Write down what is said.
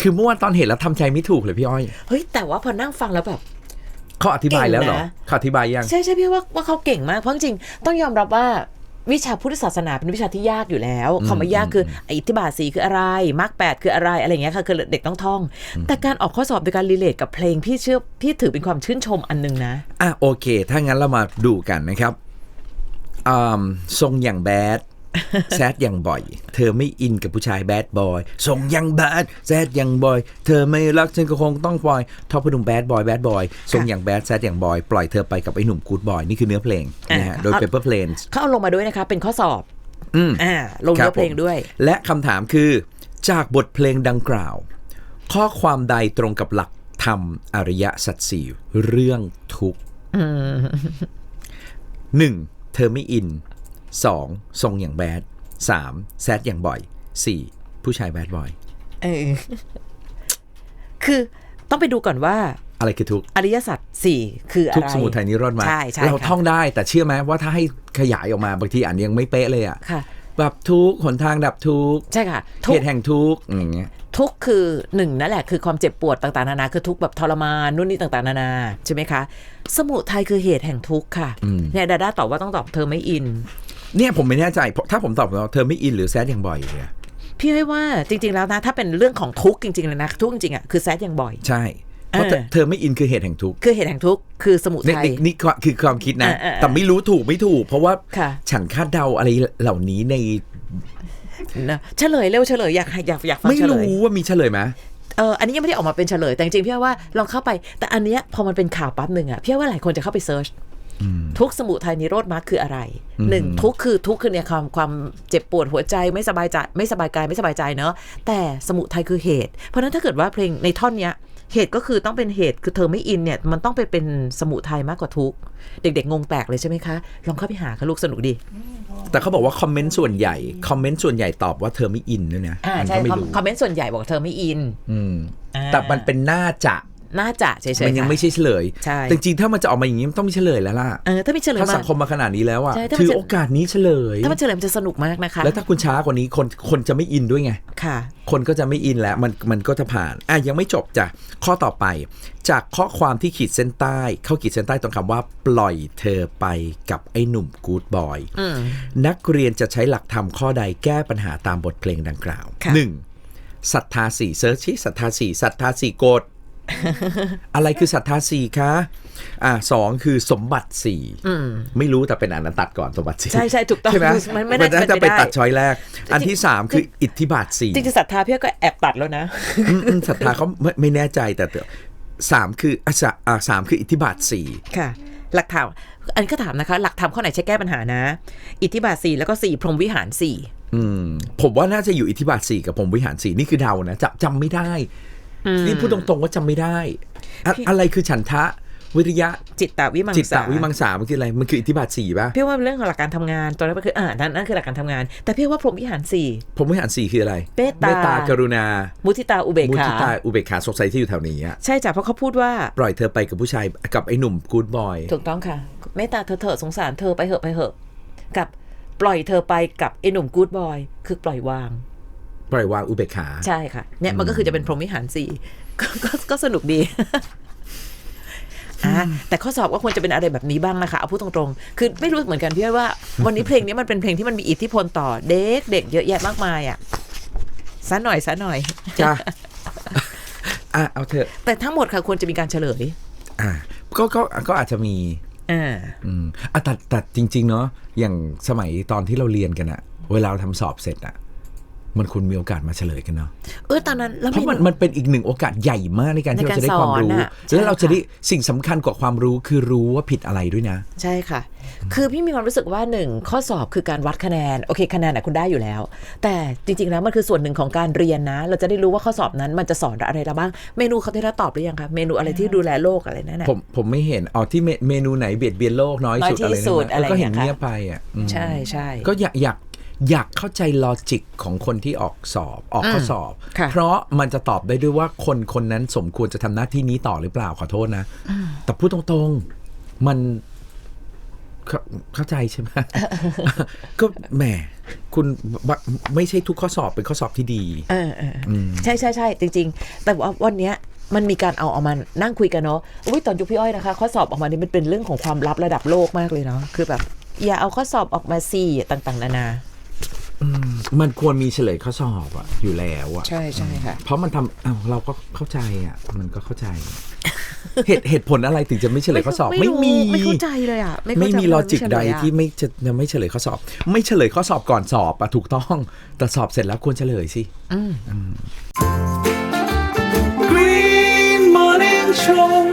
คือเมื่อวานตอนเห็นแล้วทำใจไม่ถูกเลยพี่อ้อย เฮ้ย แต่ว่าพอนั่งฟังแล้วแบบเขาอธิบายแล้วเหรอเก่งนะเขาอธิบายยัง ใช่ใช่พี่ว่าว่าเขาเก่งมากเพราะจริงๆต้องยอมรับว่าวิชาพุทธศาสนาเป็นวิชาที่ยากอยู่แล้วคำว่ายากคือไอ้อิทธิบาทสีคืออะไรมรรคแปดคืออะไรอะไรอย่างเงี้ยค่ะคือเด็กต้องท่อง แต่การออกข้อสอบโดยการรีเลทกับเพลงพี่เชื่อพี่ถือเป็นความชื่นชมอันหนึงนะ อะโอเค ถ้างั้นเรามาดูกันนะครับอ่าทรงอย่างแบด แซดอย่างบ่อย เธอไม่อินกับผู้ชายแบดบอยทรงอย่างแบดแซดอย่างบอย เธอไม่รักฉันก็คงต้องปล่อยทอพนุ่มแบดบอยแบดบอยทรงอย่างแบดแซดอย่างบอย ปล่อยเธอไปกับไอ้หนุ่มกูดบอย นี่คือเนื้อเพลงนะฮะอะโดย Paper Planes เขาเอาลงมาด้วยนะคะ เป็นข้อสอบอืมอ่าลงครัเนื้บอเพลงผมด้วย และคำถามคือ จากบทเพลงดังกล่าว ข้อความใดตรงกับหลักธรรมอริยสัจสี่เรื่องทุกข์หนึ่งเธอไม่อิน สองทรงอย่างแบดสามแซดอย่างบ่อยสี่ผู้ชายแบดบอยเออคือต้องไปดูก่อนว่า อะไรคือทุกข์อริยสัจสี่คืออะไรทุกข์สมุทัยนิโรธมาใช่ใช่เราค่ะท่องได้แต่เชื่อไหมว่าถ้าให้ขยายออกมาบางทีอ่านยังไม่เป๊ะเลยอะค่ะแบบทุกข์หนทางดับทุกข์ใช่ค่ะทุเหกตุแห่งทุกข์อย่างเงี้ยทุกข์คือหนึ่งนั่นแหละคือความเจ็บปวดต่างๆนานาคือทุกข์แบบทรมานนู่นนี่ต่างๆนานาใช่ไหมคะ สมุทัยคือเหตุแห่งทุกข์ค่ะเนี่ยดาด้าตอบว่าต้องตอบเธอไม่อิน เนี่ยผมไม่แน่ใจเพราะถ้าผมตอบว่าเธอไม่อินหรือแซดอย่างบ่อยเลยอะพี่ให้ว่าจริง ๆ แล้วนะ ถ้าเป็นเรื่องของทุกข์จริงๆเลยนะทุกข์จริงๆอะคือแซดอย่างบ่อย ใช่เพราะเธอเออเธอไม่อินคือเหตุแห่งทุกข์คือเหตุแห่งทุกข์คือสมุนี่ทัยนี่นี่ก็คือความคิดนะเออเออเออแต่ไม่รู้ถูกไม่ถูก เพราะว่าค่ะฉันคาดเดาอะไรเหล่านี้ในนะเฉลยเร็วเฉลยอยากให้อยากอยากฟังไม่เฉลยรู้ว่ามีเฉลยไหมเอออันนี้ยังไม่ได้ออกมาเป็นเฉลยแต่จริงๆพี่ว่าลองเข้าไป แต่อันเนี้ยพอมันเป็นข่าวปั๊บหนึ่งอะพี่ว่าหลายคนจะเข้าไปเซิร์ช ทุกข์สมุทัยนิโรธมรรคคืออะไรหนึ่งทุกข์คือทุกข์คือเนี่ยความความเจ็บปวดหัวใจไม่สบายใจไม่สบายกายไม่สบายใจเนอะแต่สมุทัยคือเหตุ เพราะฉะนั้นถ้าเกิดว่าเพลงในท่อนเนี้ยเหตุก็คือต้องเป็นเหตุคือเธอไม่อินเนี่ย มันต้องไปเป็นสมุทัยมากกว่าทุกข์เด็กๆงงแปลกเลยใช่ไหมคะ ลองเข้าไปหาค่ะลูกสนุกดี แต่เขาบอกว่าคอมเมนต์ส่วนใหญ่คอมเมนต์ส่วนใหญ่ตอบว่าเธอไม่อินด้วยนะอ่ามัใช่ก็ไม่คอมรู้คอมเมนต์ส่วนใหญ่บอกเธอไม่อิน อืมอ่าแต่มันเป็นน่าจะ น่าจะเฉยๆมันยังค่ะไม่ใช่เฉลยใช่แต่จริงๆถ้ามันจะออกมาอย่างนี้มันต้องมีเฉลยแล้วล่ะเออถ้ามีเฉลยถ้ามาสังคมมาขนาดนี้แล้วอะใช่ถ้ามันถือจะโอกาสนี้เฉลย ถ้ามันเฉลยมันจะสนุกมากนะคะ แล้วถ้าคุณช้ากว่านี้คนคนจะไม่อินด้วยไงค่ะ คนก็จะไม่อินแล้วมันมันก็จะผ่านอะยังไม่จบจ้ะข้อต่อไป จากข้อความที่ขีดเส้นใต้เข้าขีดเส้นใต้ตรงคำว่าปล่อยเธอไปกับไอ้หนุ่มกู๊ดบอยอืมนักเรียนจะใช้หลักธรรมข้อใดแก้ปัญหาตามบทเพลงดังกล่าวค่ะหนึ่งศรัทธาสี่เซิร์ชที่ศรัทธาสี่ศรัทธาสี่โกด อะไรคือศรัทธาสี่คะอ่าสองคือสมบัติสี่อืมไม่รู้แต่เป็นอันนั้นตัดก่อนสมบัติสี่ใช่ใช่ถูกต้องใช่ไหมมันไม่น่าจะจะเป็นไปไปได้ตัดช้อยแรก อันที่สามคืออิทธิบาทสี่จริงๆศรัทธาพี่ก็แอบตัดแล้วนะอืมอืมศรัทธาเขาไม่ไม่แน่ใจแต่แต่สามคืออะสะอะสามคืออิทธิบาทสี่ค่ะหลักธรรมอันนี้ก็ถามนะคะ หลักธรรมข้อไหนใช้แก้ปัญหานะ อิทธิบาทสี่แล้วก็สี่พรหมวิหารสี่อืมผมว่าน่าจะอยู่อิทธิบาทสี่กับผมวิหารสี่นี่คือเดานะจำจำไม่ได้ นี่พูดตรงๆว่าจำไม่ได้อะพี่อะไรคือฉันทะวิริยะจิตตวิมังจิตตสาวิมังสามันคืออะไรมันคืออิทธิบาทสี่ป่ะพี่ว่าเรื่องของหลักการทำงานตัวนั้นก็คืออ่านั่นนั่นคือหลักการทำงาน แต่พี่ว่าพรหมวิหารสี่ผมวิหารสี่คืออะไรเมตตาตากรุณา มุทิตาอุเบกมุขาทิตาอุเบกขาสงสัยที่อยู่แถวนี้อะใช่จ้ะเพราะเขาพูดว่าปล่อยเธอไปกับผู้ชายกับไอ้หนุ่มกู๊ดบอยถูกต้องค่ะเมตตาเธอเถอะสงสารเธอไปเหอะไปเหอะ กับปล่อยเธอไปกับไอ้หนุ่มกู๊ดบอยคือปล่อยวาง ปล่อยวางอุเบกขา ใช่ค่ะ เนี่ยมันก็คือจะเป็นพรหมวิหารสี่ก็ก็ก็สนุกดีอะแต่ข้อสอบก็ควรจะเป็นอะไรแบบนี้บ้างนะคะเอาพูดตรงๆ คือไม่รู้เหมือนกันพี่ว่า วันนี้เพลงนี้มันเป็นเพลงที่มันมีอิทธิพลต่อเด็กเด็กเยอะแยะมากมายอะซะหน่อยซะหน่อยจ้าอะเอาเถอะ แต่ทั้งหมดค่ะควรจะมีการเฉลย อะก็ก็ก็อาจจะมีอ่าอืมอะแต่แต่จริง ๆ เนาะอย่างสมัยตอนที่เราเรียนกันอะเวลาเราทำสอบเสร็จอะ มันคุณมีโอกาสมาเฉลยกันเนาะเออตอนนั้นแล้วเพราะมันมีมันเป็นอีกหนึ่งโอกาสใหญ่มากในการที่ในเราการจะได้ความรู้สอนอะใช่แล้วเราจะค่ะได้สิ่งสำคัญกว่าความรู้คือรู้ว่าผิดอะไรด้วยนะ ใช่ค่ะ คือพี่มีความรู้สึกว่าหนึ่งข้อสอบคือการวัดคะแนนโอเคคะแนนน่ะคุณได้อยู่แล้ว แต่จริงๆแล้วมันคือส่วนหนึ่งของการเรียนนะ เราจะได้รู้ว่าข้อสอบนั้นมันจะสอนอะไรเราบ้างเมนูเขาได้รับตอบหรือยังคะเมนูอะไรที่ดูแลโลกอะไรนั่นน่ะผมผมไม่เห็นอ๋อที่เมเมนูไหนเบียดเบียนโลกน้อยสุดน้อยที่อะไรสุดนั่นอะไรนะก็เห็นอย่างเงี้เงียยบไปอะอืมใช่ใช่ก็อยากอยาก อยากเข้าใจลอจิกของคนที่ออกสอบออกข้อสอบค่ะเพราะมันจะตอบได้ด้วยว่าคนคนนั้นสมควรจะทำหน้าที่นี้ต่อหรือเปล่าขอโทษนะ แต่พูดตรงๆมันเข้าเข้าใจใช่ไหมก็แหมคุณบะไม่ใช่ทุกข้อสอบเป็นข้อสอบที่ดีเออเอออใช่ใช่ใช่จริง ๆ แต่ว่าวันเนี้ยมันมีการเอาออกมานั่งคุยกันเนาะอุ้ยตอนยุคพี่อ้อยนะคะ ข้อสอบออกมานี่มันเป็นเรื่องของความลับระดับโลกมากเลยเนาะคือแบบ อย่าเอาข้อสอบออกมาสิต่าง ๆ นานา มันควรมีเฉลยข้อสอบอะอยู่แล้วอะใช่ใช่ค่ะ เพราะมันทำอ้าวเราก็เข้าใจอะมันก็เข้าใจ เหตุเหตุผลอะไรถึงจะไม่เฉลยข้อสอบไม่รู้มีไม่เข้าใจเลยอะไม่เข้าไม่ใจมีลอจิกเฉยใดอะที่ไม่จะจะไม่เฉลยข้อสอบ ไม่เฉลยข้อสอบก่อนสอบอะถูกต้องแต่สอบเสร็จแล้วควรเฉลยสิ Green Morning Show